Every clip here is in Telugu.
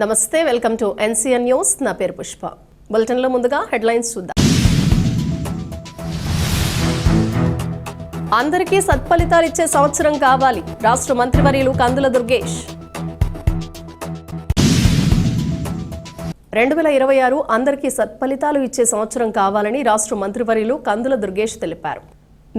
నమస్తే వెల్కమ్ టు ఎన్సీఎన్ న్యూస్. నా పేరు పుష్ప. బులెటిన్లో ముందుగా హెడ్లైన్స్ చూద్దాం. అందరికీ సత్ఫలితాలు ఇచ్చే సంవత్సరం కావాలి. రాష్ట్ర మంత్రివర్యులు కందుల దుర్గేష్. రెండు వేల ఇరవై ఆరు అందరికీ సత్ఫలితాలు ఇచ్చే సంవత్సరం కావాలని రాష్ట్ర మంత్రివర్యులు కందుల దుర్గేష్ తెలిపారు.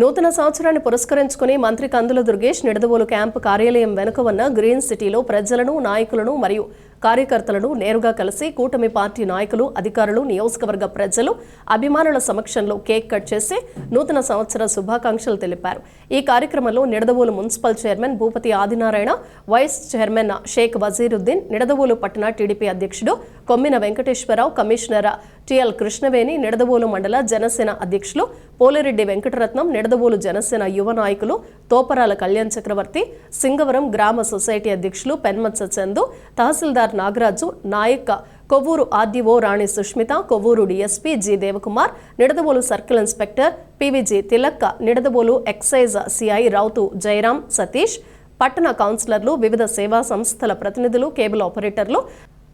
నూతన సంవత్సరాన్ని పురస్కరించుకుని మంత్రి కందుల దుర్గేష్ నిడదవోలు క్యాంపు కార్యాలయం వెనుక ఉన్న గ్రీన్ సిటీలో ప్రజలను నాయకులను మరియు కార్యకర్తలను నేరుగా కలిసి కూటమి పార్టీ నాయకులు అధికారులు నియోజకవర్గ ప్రజలు అభిమానుల సమక్షంలో కేక్ కట్ చేసి నూతన సంవత్సర శుభాకాంక్షలు తెలిపారు. ఈ కార్యక్రమంలో Nidadavolu municipal chairman Bhupathi Adinarayana vice chairman Sheikh Vaziruddin Nidadavolu పట్టణ టీడీపీ అధ్యక్షుడు కొమ్మిన వెంకటేశ్వరరావు కమిషనర్ టిఎల్ కృష్ణవేణి నిడదవోలు మండల జనసేన అధ్యక్షులు పోలిరెడ్డి వెంకటరత్నం నిడదవోలు జనసేన యువ నాయకులు తోపరాల కళ్యాణ్ చక్రవర్తి సింగవరం గ్రామ సొసైటీ అధ్యక్షులు Penmatsa Chandu tahsildar Nagaraju Nayak Kovvur RDO Rani Sushmita Kovvur DSP G Devakumar Nidadavolu circle inspector PVG తిలక్క Nidadavolu excise CI Routhu Jayaram Satish పట్టణ కౌన్సిలర్లు వివిధ సేవా సంస్థల ప్రతినిధులు కేబుల్ ఆపరేటర్లు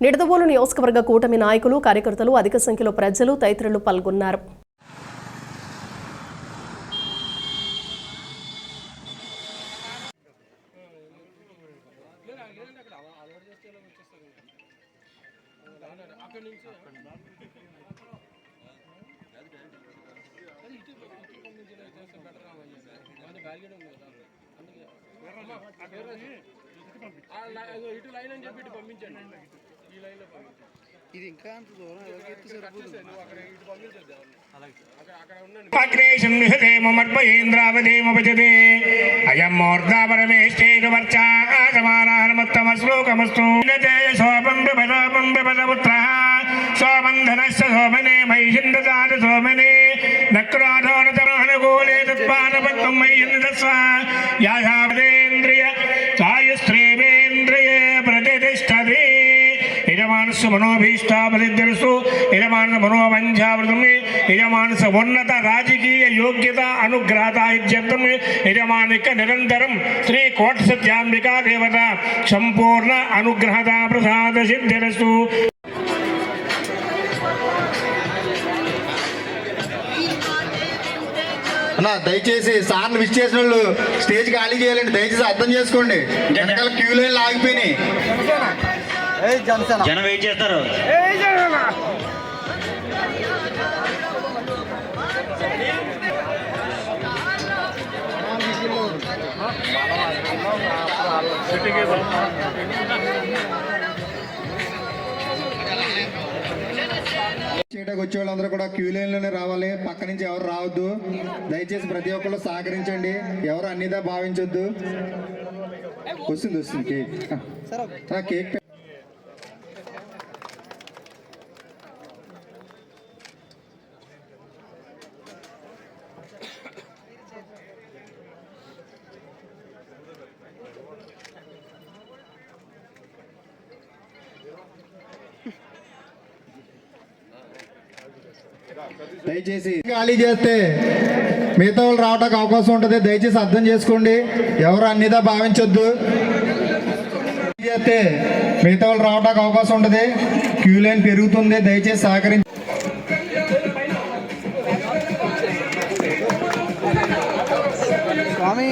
నిడదవోలు నియోజకవర్గ కూటమి నాయకులు కార్యకర్తలు అధిక సంఖ్యలో ప్రజలు తదితరులు పాల్గొన్నారు. ఇటు లైన్ అని చెప్పి ఇటు పంపించండి ఈ లైన్లో పంపించండి ఇది ఇంకా అంత దూరం అయం శ్లోకమస్తు శోభం బిపదపుత్ర సోమనే మహిషిందాత సోమనే. నక్రాధోనతమనుకూలే తత్పాదపత్వం మయ్యందస్వ యాధావదేంద్రియ సాయుస్త్రేవేంద్రియే ప్రతిష్టతే. యజమానస్సు మనోభీష్టాపరిద్దరుసు యజమానస మనోవంఛావృతమి. యజమానస ఉన్నత రాజకీయ యోగ్యత అనుగ్రహత ఇత్యర్థం యజమానిక నిరంతరం శ్రీ కోట సత్యాంబికా దేవత. సంపూర్ణ అనుగ్రహత ప్రసాద సిద్ధిరస్తు అన్న దయచేసి సార్లు విష్ చేసిన వాళ్ళు స్టేజ్ ఖాళీ చేయాలండి దయచేసి అర్థం చేసుకోండి. వెనకాల క్యూ లైన్ ఆగిపోయినాయి. జనం వెయిట్ చేస్తారు? చేయడానికి వచ్చే వాళ్ళందరూ కూడా క్యూ లైన్లోనే రావాలి. పక్క నుంచి ఎవరు రావద్దు. దయచేసి ప్రతి ఒక్కళ్ళు సహకరించండి. ఎవరు అన్నిదా భావించొద్దు. వస్తుంది వస్తుంది కేక్. కేక్ దయచేసి ఖాళీ చేస్తే మిగతా వాళ్ళు రావడానికి అవకాశం ఉంటుంది. దయచేసి అర్థం చేసుకోండి. ఎవరు అన్నిదా భావించొద్దు. చేస్తే మిగతా వాళ్ళు రావడానికి అవకాశం ఉంటుంది. క్యూ లైన్ పెరుగుతుంది. దయచేసి సహకరించి స్వామి.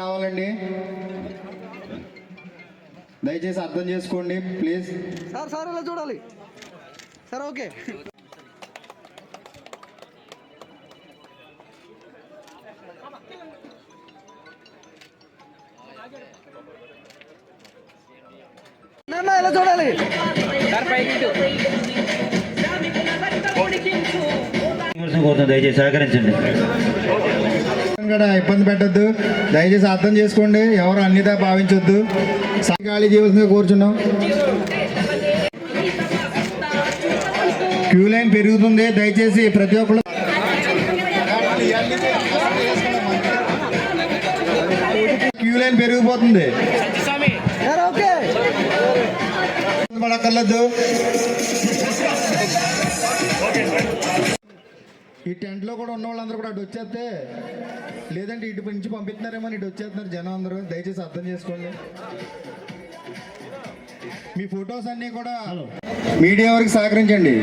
రావాలండి. దయచేసి అర్థం చేసుకోండి ప్లీజ్. సార్ సార్ ఇలా చూడాలి. Sir okay. ఇలా చూడాలి. దయచేసి సహకరించండి. కూడా ఇబ్బంది పెట్టద్దు. దయచేసి అర్థం చేసుకోండి. ఎవరు అన్నిదా భావించొద్దు. ఖాళీ చేయవలసిందిగా కూర్చున్నాం. క్యూ లైన్ పెరుగుతుంది. దయచేసి ప్రతి ఒక్కరు క్యూ లైన్ పెరిగిపోతుంది. పడక్కర్లేదు. ఈ టెంట్లో కూడా ఉన్న వాళ్ళందరూ కూడా అటు వచ్చేస్తే లేదంటే ఇటు నుంచి పంపిస్తున్నారేమో ఇటు వచ్చేస్తున్నారు జనం అందరూ. దయచేసి అర్థం చేసుకోండి. మీ ఫొటోస్ అన్ని కూడా మీడియా వరకు సహకరించండి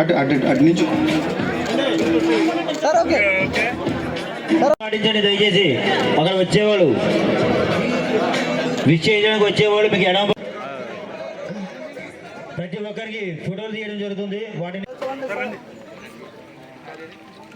అటు అటు అటు నుంచి. Sir okay. పాటించండి దయచేసి. అక్కడ వచ్చేవాళ్ళు. విష్ చేయడానికి వచ్చేవాళ్ళు మీకు ఎడం ప్రతి ఒక్కరికి ఫోటోలు తీయడం జరుగుతుంది. వాటిని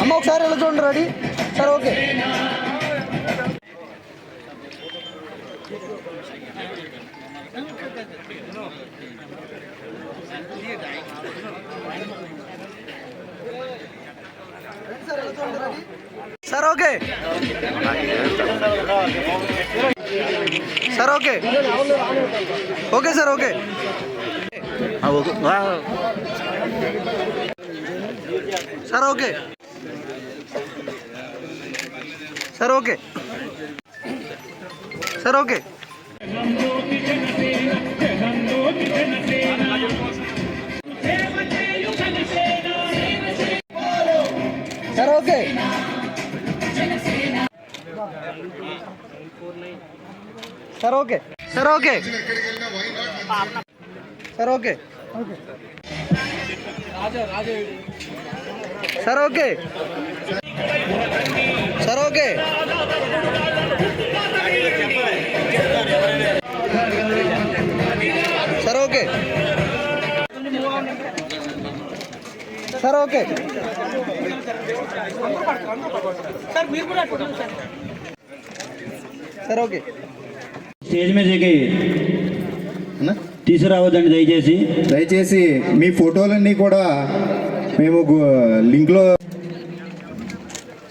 అమ్మ ఒకసారి ఇలా చూడండి ready? Sir okay. Sir okay. Sir okay. Okay sir okay. Sir okay. Sir okay. Sir okay. Sir okay. Sir okay. Sir okay. Sir okay. Sir okay. Sir okay sir okay sir okay sir okay stage మీదకి అన్నా? తీసుకురావద్దండి దయచేసి. దయచేసి మీ ఫోటోలన్నీ కూడా మేము లింక్లో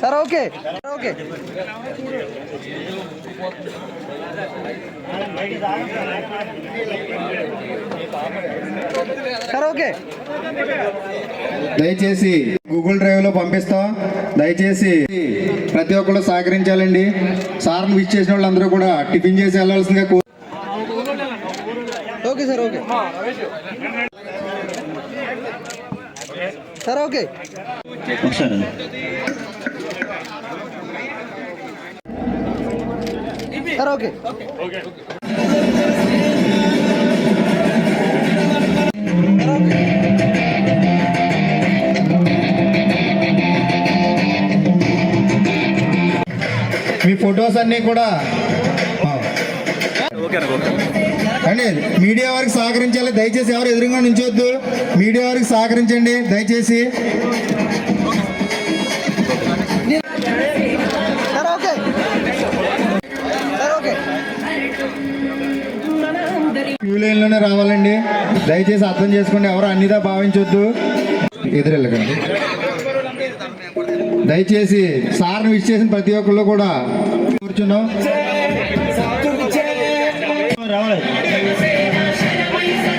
sir okay. Sir okay. Sir okay. దయచేసి గూగుల్ డ్రైవ్లో పంపిస్తాం. దయచేసి ప్రతి ఒక్కరు సహకరించాలండి. సార్ని విచ్ చేసిన వాళ్ళందరూ కూడా టిఫిన్ చేసి వెళ్ళాల్సిందిగా కో- okay sir okay. Sir okay. ఒకసారి. Sir okay. మీ ఫొటోస్ అన్నీ కూడా. అండి మీడియా వారికి సహకరించాలి. దయచేసి ఎవరు ఎదురుగా నుంచొద్దు. మీడియా వారికి సహకరించండి. దయచేసి క్యూ లైన్లోనే రావాలండి. దయచేసి అర్థం చేసుకోండి ఎవరు అన్నిదా భావించొద్దు. ఎదురెళ్ళకండి. దయచేసి సార్ని విష్ చేసిన ప్రతి ఒక్కళ్ళు కూడా కూర్చున్నాం. రావాలి.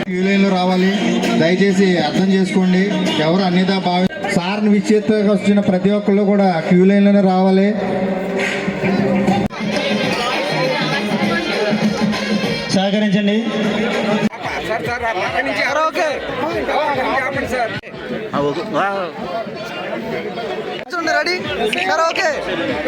క్యూ లైన్లో రావాలి. దయచేసి అర్థం చేసుకోండి ఎవరు అన్నిదా భావి సార్ని విచ్చేతకు వచ్చిన ప్రతి ఒక్కళ్ళు కూడా క్యూ లైన్లోనే రావాలి. సహకరించండి. Sir okay. Ready? Sir okay.